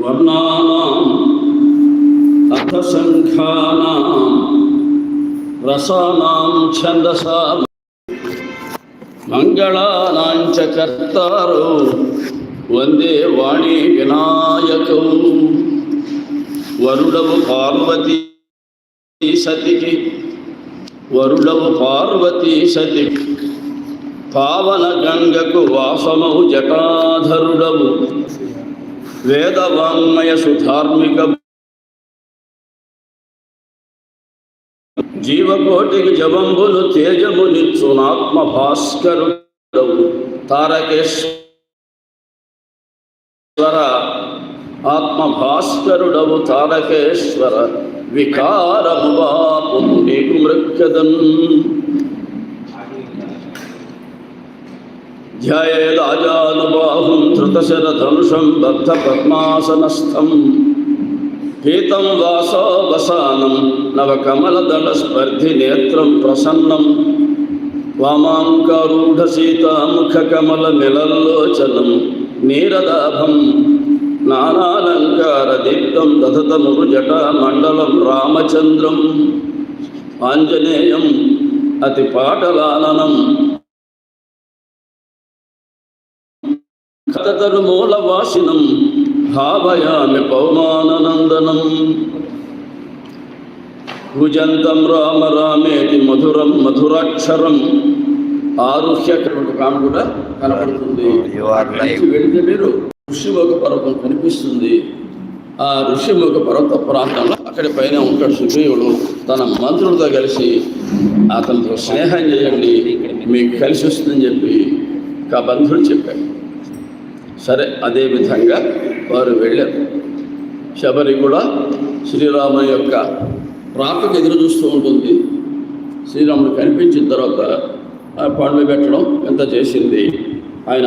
వర్ణానాం అర్థసంఖ్యానాం రసానాం ఛందసాం. మంగళానాంచ కర్తారు వందే వాణి వినాయకం. వరుడవు పార్వతి సతికి వరుడవు పార్వతీ సతి పావన గంగకు వాసమౌ జటాధరుడవు. వేదవాంగ్మయ సుధార్మిక జీవకోటికి జవంబులు తేజము నిచ్చునాత్మ భాస్కరు తారకేశ్వర ఆత్మ భాస్కరుడవు తారకేశ్వర వికారము బాపు నీకు మృక్యదన్. ధ్యాయేదాజానుబాహుం ధృతశరధనుషం బద్ధ పద్మాసనస్థం పీతం వాసో వసానం నవకమలదళస్పర్ధి నేత్రం ప్రసన్నం వామాంకారూఢసీతాముఖకమల నిలల్లోచనం నీరదాభం నానాలంకారదీప్తం దధతమురు జటామండలం రామచంద్రం ఆంజనేయం అతి పాటలాననం కథతరు మూలవాసినం భావయామి పౌమాననందనం. భుజంతం రామ రామేటి మధురం మధురాక్షరం ఆరుహ్య ఒక ఆమె కూడా కనపడుతుంది. వెళితే మీరు ఋషిముఖ పర్వతం కనిపిస్తుంది. ఆ ఋషిముఖ పర్వత ప్రాంతంలో అక్కడి పైన ఉంటాడు సుగ్రీవుడు. తన మంత్రులతో కలిసి అతనితో స్నేహం చేయండి మీకు కలిసి వస్తుందని చెప్పి బంధువులు చెప్పాడు. సరే అదే విధంగా వారు వెళ్ళారు. శబరి కూడా శ్రీరాముని యొక్క రాకకు ఎదురు చూస్తూ ఉంటుంది. శ్రీరాముడు కనిపించిన తర్వాత పండ్లు పెట్టడం ఎంత చేసింది? ఆయన